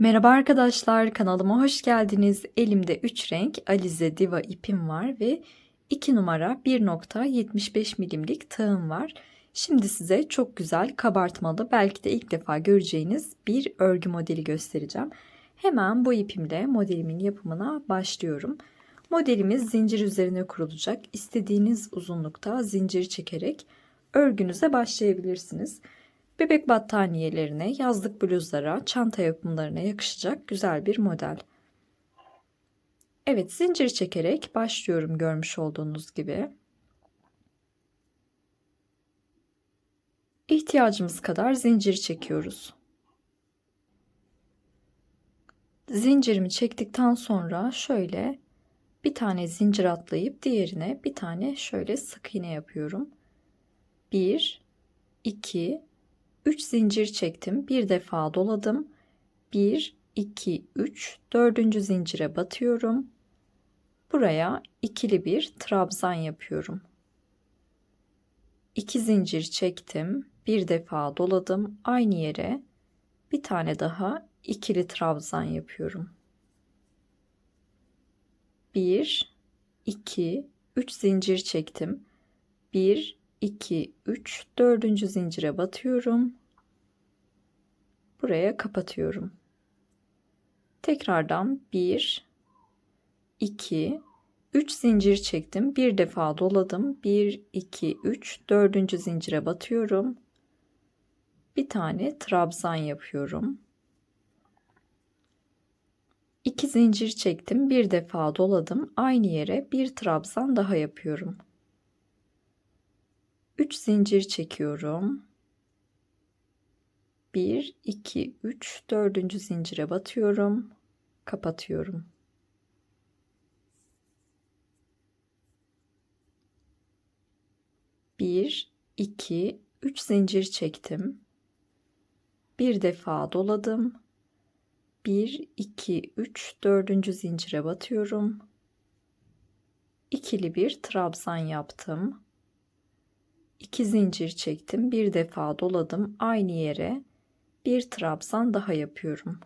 Merhaba arkadaşlar, kanalıma hoş geldiniz. Elimde 3 renk Alize Diva ipim var ve 2 numara 1.75 milimlik tığım var. Şimdi size çok güzel kabartmalı, belki de ilk defa göreceğiniz bir örgü modeli göstereceğim. Hemen bu ipimle modelimin yapımına başlıyorum. Modelimiz zincir üzerine kurulacak. İstediğiniz uzunlukta zincir çekerek örgünüze başlayabilirsiniz. Bebek battaniyelerine, yazlık bluzlara, çanta yapımlarına yakışacak güzel bir model. Evet, zincir çekerek başlıyorum görmüş olduğunuz gibi. İhtiyacımız kadar zincir çekiyoruz. Zincirimi çektikten sonra şöyle bir tane zincir atlayıp diğerine bir tane şöyle sık iğne yapıyorum. 1 2 3 zincir çektim. Bir defa doladım. 1 2 3 dördüncü zincire batıyorum. Buraya ikili bir trabzan yapıyorum. 2 zincir çektim. Bir defa doladım. Aynı yere bir tane daha ikili trabzan yapıyorum. 1 2 3 zincir çektim. 1 2 3 dördüncü zincire batıyorum. Buraya kapatıyorum. Tekrardan 1 2 3 zincir çektim. Bir defa doladım. 1 2 3 dördüncü zincire batıyorum. Bir tane trabzan yapıyorum. 2 zincir çektim. Bir defa doladım. Aynı yere bir trabzan daha yapıyorum. 3 zincir çekiyorum. 1 2 3 dördüncü zincire batıyorum. Kapatıyorum. Bir, iki, üç zincir çektim. Bir defa doladım. Bir, iki, üç, dördüncü zincire batıyorum. İkili bir trabzan yaptım. 2 zincir çektim. Bir defa doladım. Aynı yere bir trabzan daha yapıyorum.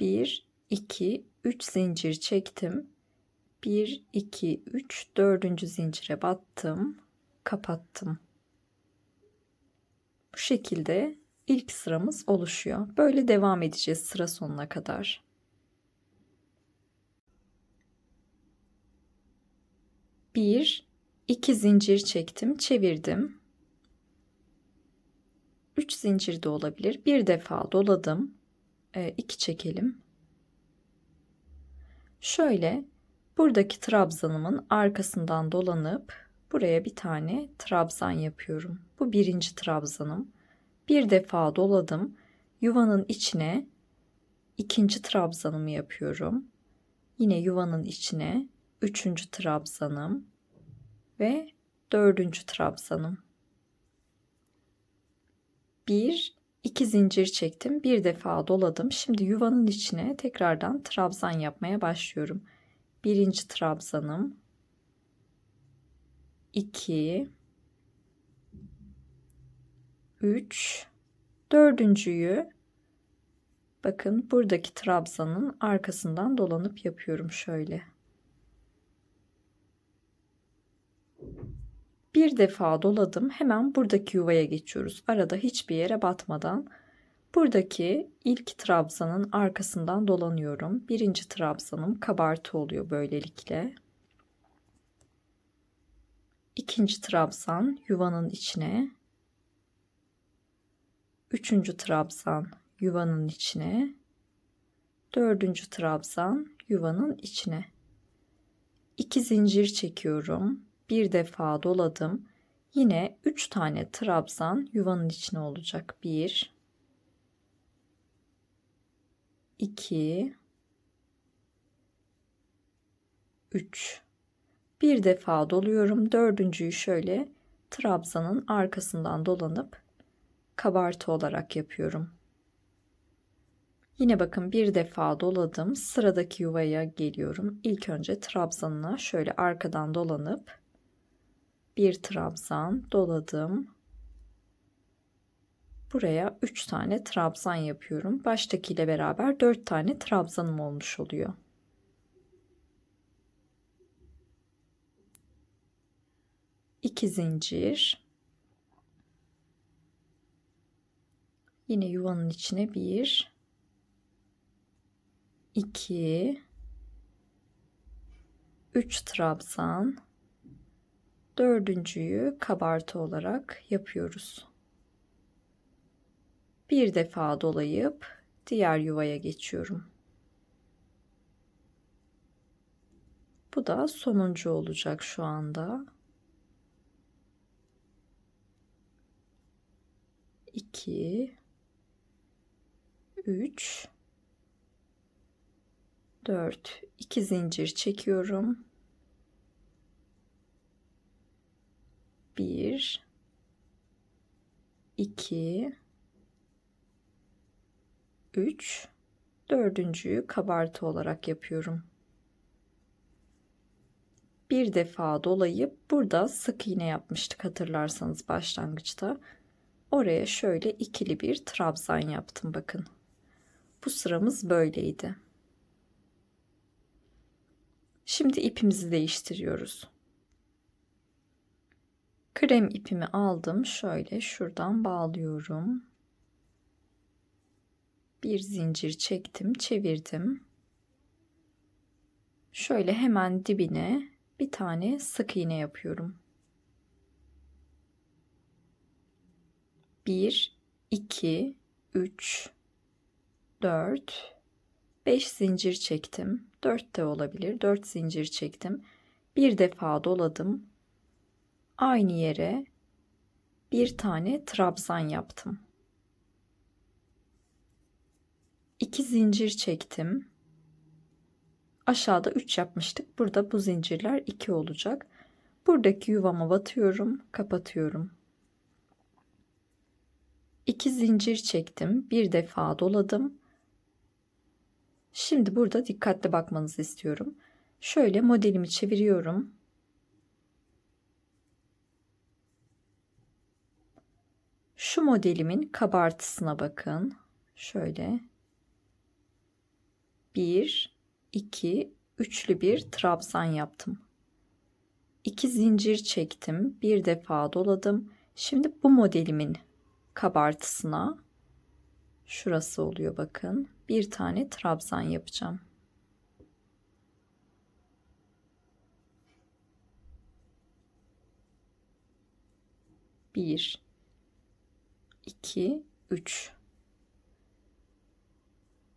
1 2 3 zincir çektim. 1 2 3 dördüncü zincire battım. Kapattım. Bu şekilde ilk sıramız oluşuyor. Böyle devam edeceğiz sıra sonuna kadar. Bir, 2 zincir çektim, çevirdim. 3 zincir de olabilir. Bir defa doladım. 2 e, çekelim. Şöyle buradaki trabzanımın arkasından dolanıp buraya bir tane trabzan yapıyorum. Bu birinci trabzanım. Bir defa doladım. Yuvanın içine ikinci trabzanımı yapıyorum. Yine yuvanın içine üçüncü trabzanım ve dördüncü trabzanım. Bir, iki zincir çektim. Bir defa doladım. Şimdi yuvanın içine tekrardan trabzan yapmaya başlıyorum. Birinci trabzanım. iki, üç, dördüncüyü bakın buradaki trabzanın arkasından dolanıp yapıyorum şöyle. Bir defa doladım. Hemen buradaki yuvaya geçiyoruz. Arada hiçbir yere batmadan. Buradaki ilk trabzanın arkasından dolanıyorum. Birinci trabzanım kabartı oluyor böylelikle. İkinci trabzan yuvanın içine. Üçüncü trabzan yuvanın içine. Dördüncü trabzan yuvanın içine. İki zincir çekiyorum bir defa doladım. Yine 3 tane trabzan yuvanın içine olacak. 1 2 3 bir defa doluyorum. Dördüncüyü şöyle trabzanın arkasından dolanıp kabartı olarak yapıyorum. Yine bakın bir defa doladım. Sıradaki yuvaya geliyorum. İlk önce trabzanına şöyle arkadan dolanıp bir trabzan doladım. buraya 3 tane trabzan yapıyorum. Baştakiyle beraber 4 tane trabzanım olmuş oluyor. İki zincir. Yine yuvanın içine bir, iki, üç trabzan, dördüncüyü kabartı olarak yapıyoruz. Bir defa dolayıp diğer yuvaya geçiyorum. Bu da sonuncu olacak şu anda. 2 3 4 2 zincir çekiyorum. 1 2 3 dördüncüyü kabartı olarak yapıyorum. Bir defa dolayıp burada sık iğne yapmıştık hatırlarsanız başlangıçta. Oraya şöyle ikili bir trabzan yaptım bakın. Bu sıramız böyleydi. Şimdi ipimizi değiştiriyoruz. Krem ipimi aldım. Şöyle şuradan bağlıyorum. Bir zincir çektim, çevirdim. Şöyle hemen dibine bir tane sık iğne yapıyorum. 1 2 3 4 5 zincir çektim. 4 de olabilir. 4 zincir çektim. Bir defa doladım. Aynı yere bir tane trabzan yaptım. 2 zincir çektim. Aşağıda 3 yapmıştık. Burada bu zincirler 2 olacak. Buradaki yuvama batıyorum, kapatıyorum. 2 zincir çektim. Bir defa doladım. Şimdi burada dikkatli bakmanızı istiyorum. Şöyle modelimi çeviriyorum. Şu modelimin kabartısına bakın. Şöyle 1 2 üçlü bir trabzan yaptım. 2 zincir çektim. Bir defa doladım. Şimdi bu modelimin kabartısına şurası oluyor bakın. Bir tane trabzan yapacağım. Bir, iki, üç.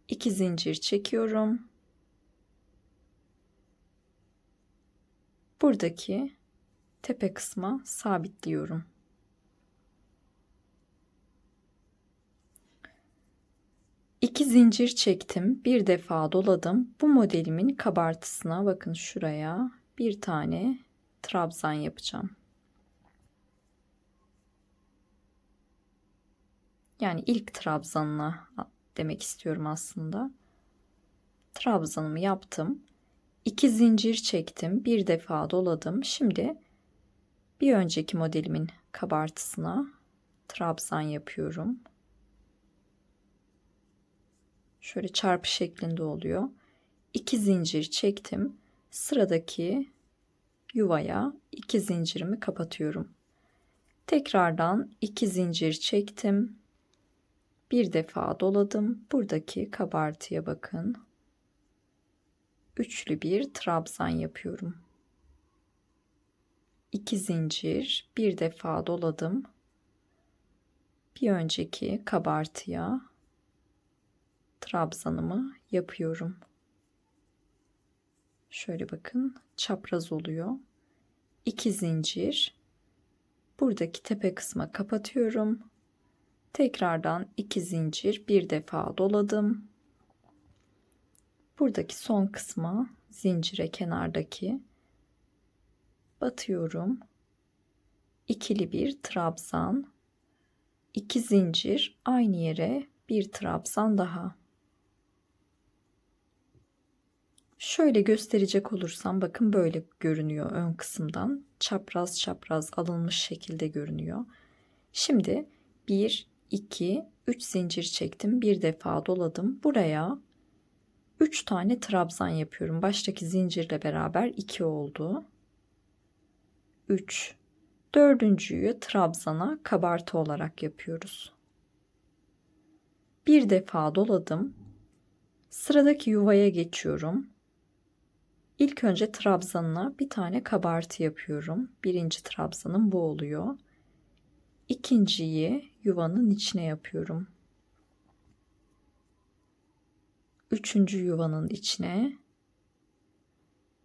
İki zincir çekiyorum. Buradaki tepe kısma sabitliyorum. 2 zincir çektim. Bir defa doladım. Bu modelimin kabartısına bakın şuraya bir tane trabzan yapacağım. Yani ilk trabzanına demek istiyorum aslında. Trabzanımı yaptım. 2 zincir çektim. Bir defa doladım. Şimdi bir önceki modelimin kabartısına trabzan yapıyorum. Şöyle çarpı şeklinde oluyor. 2 zincir çektim. Sıradaki yuvaya 2 zincirimi kapatıyorum. Tekrardan 2 zincir çektim. Bir defa doladım. Buradaki kabartıya bakın. Üçlü bir trabzan yapıyorum. 2 zincir, bir defa doladım. Bir önceki kabartıya trabzanımı yapıyorum. Şöyle bakın çapraz oluyor. 2 zincir. Buradaki tepe kısma kapatıyorum. Tekrardan 2 zincir bir defa doladım. Buradaki son kısma zincire kenardaki batıyorum. İkili bir trabzan, 2 zincir aynı yere bir trabzan daha. Şöyle gösterecek olursam bakın böyle görünüyor ön kısımdan. Çapraz çapraz alınmış şekilde görünüyor. Şimdi 1, 2, 3 zincir çektim. Bir defa doladım. Buraya 3 tane trabzan yapıyorum. Baştaki zincirle beraber 2 oldu. 3. Dördüncüyü trabzana kabartı olarak yapıyoruz. Bir defa doladım. Sıradaki yuvaya geçiyorum. İlk önce trabzanına bir tane kabartı yapıyorum. Birinci trabzanım bu oluyor. İkinciyi yuvanın içine yapıyorum. Üçüncü yuvanın içine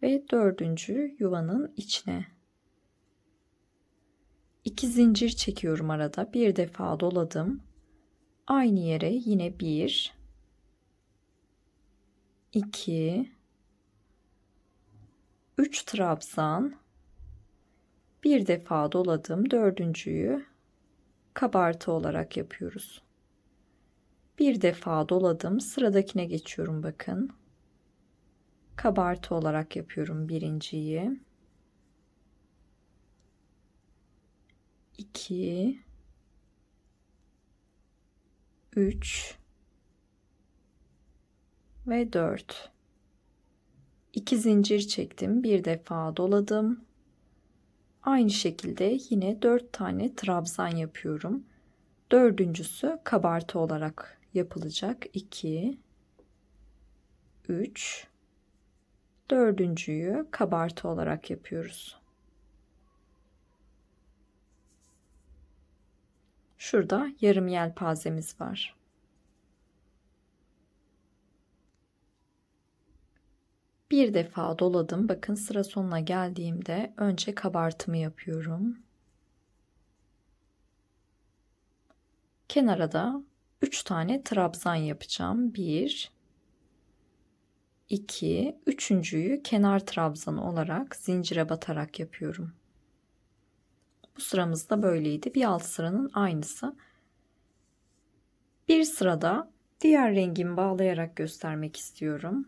ve dördüncü yuvanın içine. İki zincir çekiyorum arada. Bir defa doladım. Aynı yere yine bir, iki, üç trabzan, bir defa doladım. Dördüncüyü kabartı olarak yapıyoruz. Bir defa doladım. Sıradakine geçiyorum bakın. Kabartı olarak yapıyorum birinciyi. 2 3 ve 4 2 zincir çektim bir defa doladım aynı şekilde yine 4 tane trabzan yapıyorum. Dördüncüsü kabartı olarak yapılacak. 2 3 dördüncüyü kabartı olarak yapıyoruz. Şurada yarım yelpazemiz var. Bir defa doladım. Bakın sıra sonuna geldiğimde önce kabartımı yapıyorum. Kenara da 3 tane trabzan yapacağım. 1 2 üçüncüyü kenar trabzanı olarak zincire batarak yapıyorum. Bu sıramız da böyleydi. Bir alt sıranın aynısı. Bir sırada diğer rengimi bağlayarak göstermek istiyorum.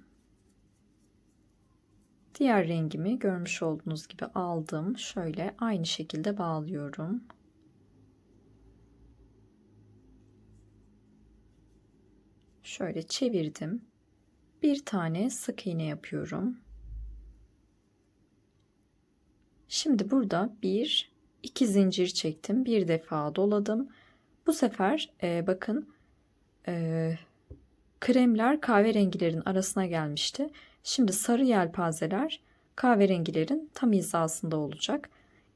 Diğer rengimi görmüş olduğunuz gibi aldım. Şöyle aynı şekilde bağlıyorum. Şöyle çevirdim. Bir tane sık iğne yapıyorum. Şimdi burada bir 2 zincir çektim. Bir defa doladım. Bu sefer e, bakın e, kremler kahverengilerin arasına gelmişti. Şimdi sarı yelpazeler kahverengilerin tam hizasında olacak.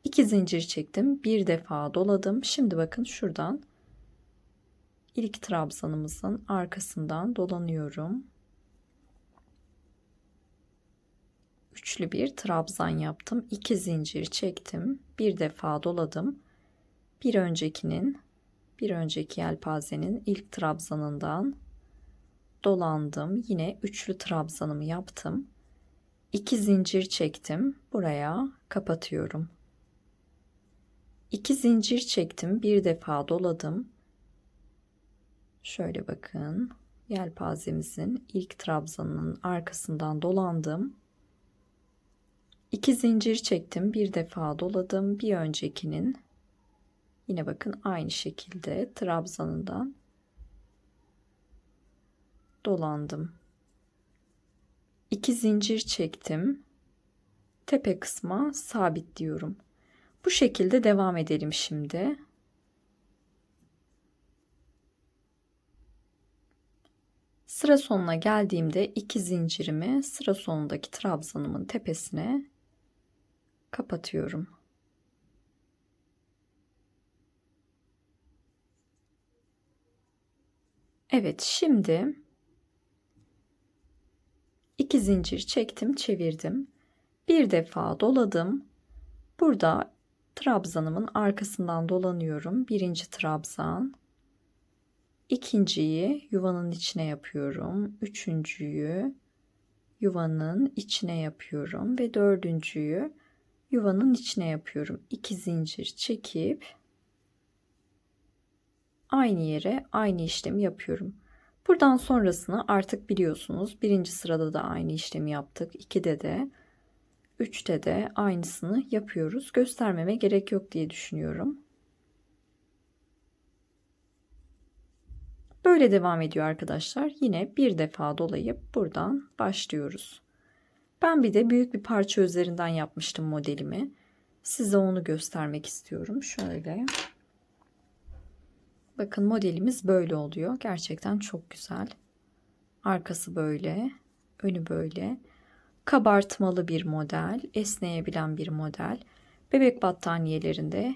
2 zincir çektim. Bir defa doladım. Şimdi bakın şuradan ilk trabzanımızın arkasından dolanıyorum. üçlü bir trabzan yaptım. 2 zincir çektim. Bir defa doladım. Bir öncekinin bir önceki yelpazenin ilk trabzanından dolandım. Yine üçlü trabzanımı yaptım. 2 zincir çektim. Buraya kapatıyorum. 2 zincir çektim. Bir defa doladım. Şöyle bakın. Yelpazemizin ilk trabzanının arkasından dolandım. 2 zincir çektim. Bir defa doladım. Bir öncekinin yine bakın aynı şekilde trabzanından dolandım. 2 zincir çektim. Tepe kısma sabitliyorum. Bu şekilde devam edelim şimdi. Sıra sonuna geldiğimde iki zincirimi sıra sonundaki trabzanımın tepesine kapatıyorum. Evet, şimdi iki zincir çektim, çevirdim. Bir defa doladım. Burada trabzanımın arkasından dolanıyorum. Birinci trabzan. ikinciyi yuvanın içine yapıyorum. Üçüncüyü yuvanın içine yapıyorum ve dördüncüyü yuvanın içine yapıyorum. 2 zincir çekip aynı yere aynı işlemi yapıyorum. Buradan sonrasını artık biliyorsunuz. Birinci sırada da aynı işlemi yaptık. 2'de de 3'te de aynısını yapıyoruz. Göstermeme gerek yok diye düşünüyorum. Böyle devam ediyor arkadaşlar. Yine bir defa dolayıp buradan başlıyoruz. Ben bir de büyük bir parça üzerinden yapmıştım modelimi. Size onu göstermek istiyorum. Şöyle. Bakın modelimiz böyle oluyor. Gerçekten çok güzel. Arkası böyle, önü böyle. Kabartmalı bir model, esneyebilen bir model. Bebek battaniyelerinde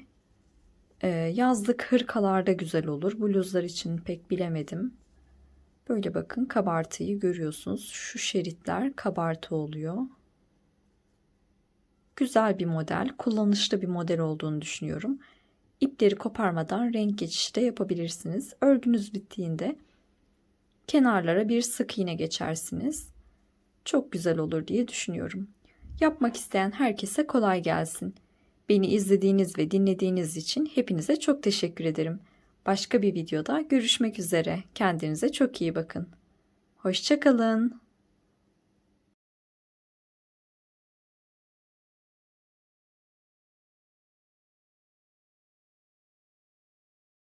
e, yazlık hırkalarda güzel olur. Bluzlar için pek bilemedim. Böyle bakın kabartıyı görüyorsunuz. Şu şeritler kabartı oluyor. Güzel bir model, kullanışlı bir model olduğunu düşünüyorum. İpleri koparmadan renk geçişi de yapabilirsiniz. Örgünüz bittiğinde kenarlara bir sık iğne geçersiniz. Çok güzel olur diye düşünüyorum. Yapmak isteyen herkese kolay gelsin. Beni izlediğiniz ve dinlediğiniz için hepinize çok teşekkür ederim. Başka bir videoda görüşmek üzere. Kendinize çok iyi bakın. Hoşçakalın.